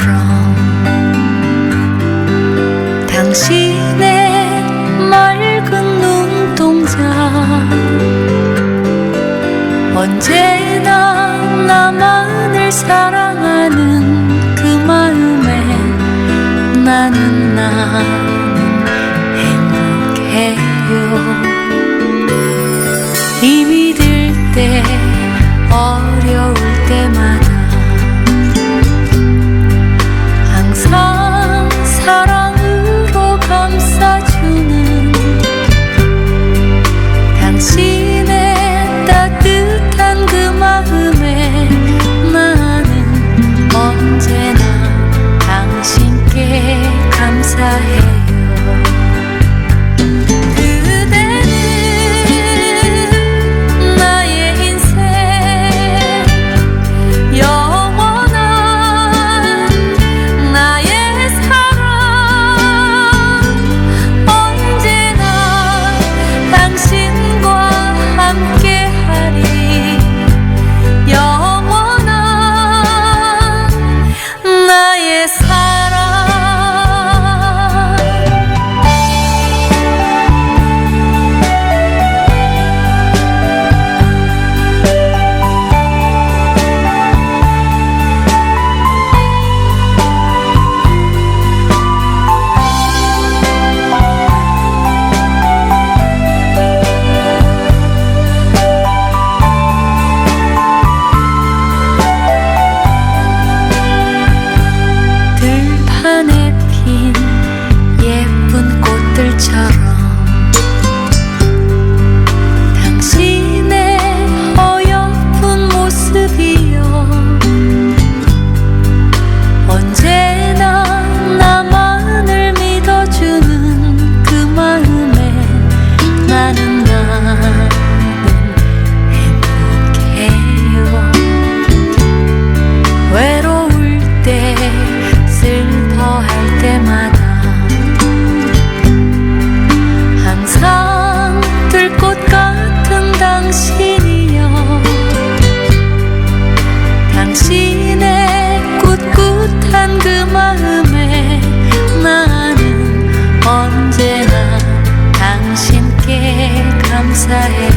것처럼 당신의 맑은 눈동자 언제나 나만을 사랑하는 그 마음에 나는 나는 행복해요. desire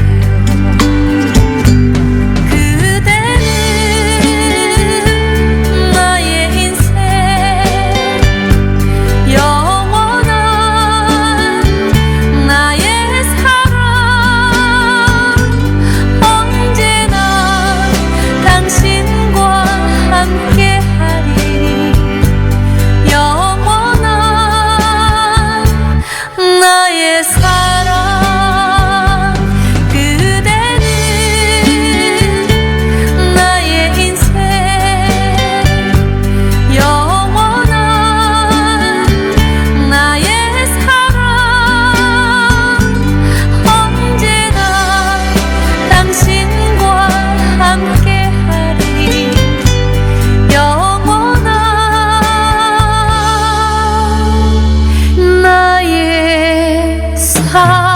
하